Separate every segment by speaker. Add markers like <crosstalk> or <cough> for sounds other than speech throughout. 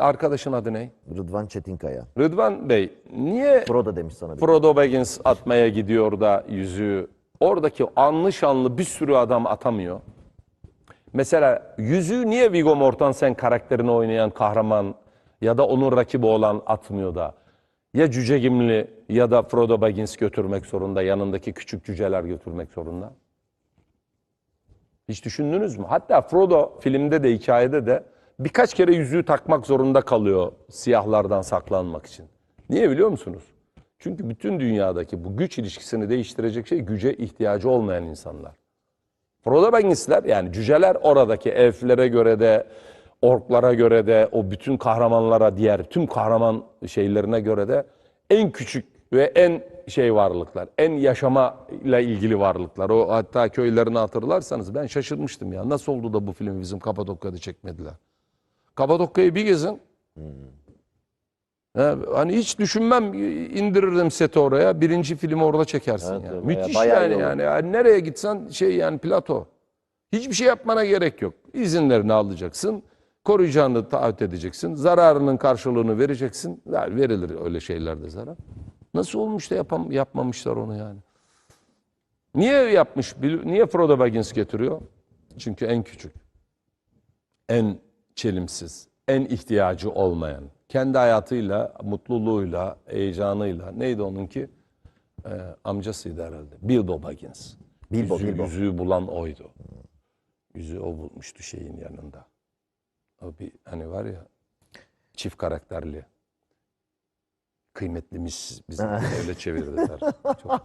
Speaker 1: Arkadaşın adı ne?
Speaker 2: Rıdvan Çetinkaya.
Speaker 1: Rıdvan Bey niye
Speaker 2: Frodo demiş sana. bir.
Speaker 1: Frodo Baggins atmaya gidiyor da yüzüğü oradaki anlı şanlı bir sürü adam atamıyor? Mesela yüzüğü niye Viggo Mortensen karakterini oynayan kahraman ya da onun rakibi olan atmıyor da ya Cüce Gimli ya da Frodo Baggins götürmek zorunda, yanındaki küçük cüceler götürmek zorunda? Hiç düşündünüz mü? Hatta Frodo filmde de hikayede de birkaç kere yüzüğü takmak zorunda kalıyor siyahlardan saklanmak için. Niye biliyor musunuz? Çünkü bütün dünyadaki bu güç ilişkisini değiştirecek şey güce ihtiyacı olmayan insanlar. Frodo Baggins'ler yani cüceler oradaki elflere göre de orklara göre de o bütün kahramanlara diğer tüm kahraman şeylerine göre de en küçük ve en şey varlıklar. En yaşamayla ilgili varlıklar. O hatta köylerini hatırlarsanız ben şaşırmıştım ya. Nasıl oldu da bu filmi bizim Kapadokya'da çekmediler? Kapadokya'yı bir gezin. Ha, hani hiç düşünmem indirirdim seti oraya. Birinci filmi orada çekersin
Speaker 2: Evet,
Speaker 1: ya.
Speaker 2: bayağı-
Speaker 1: Müthiş
Speaker 2: bayağı
Speaker 1: yani, yani yani. Nereye gitsen şey yani plato. Hiçbir şey yapmana gerek yok. İzinlerini alacaksın. Koruyacağını taahhüt edeceksin. Zararının karşılığını vereceksin. Yani verilir öyle şeylerde zarar. Nasıl olmuş da yapam, yapmamışlar onu yani. Niye yapmış? Niye Frodo Baggins getiriyor? Çünkü en küçük. En çelimsiz, en ihtiyacı olmayan, kendi hayatıyla, mutluluğuyla, heyecanıyla, neydi onunki? Ee, amcasıydı herhalde. Bilbo Baggins.
Speaker 2: Bilbo,
Speaker 1: Yüzüğü,
Speaker 2: Bilbo.
Speaker 1: yüzüğü bulan oydu. Yüzüğü o bulmuştu şeyin yanında. O bir hani var ya çift karakterli. Kıymetlimiz bizim öyle çevirdiler. <laughs> Çok,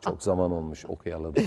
Speaker 1: çok zaman olmuş okuyalı. da.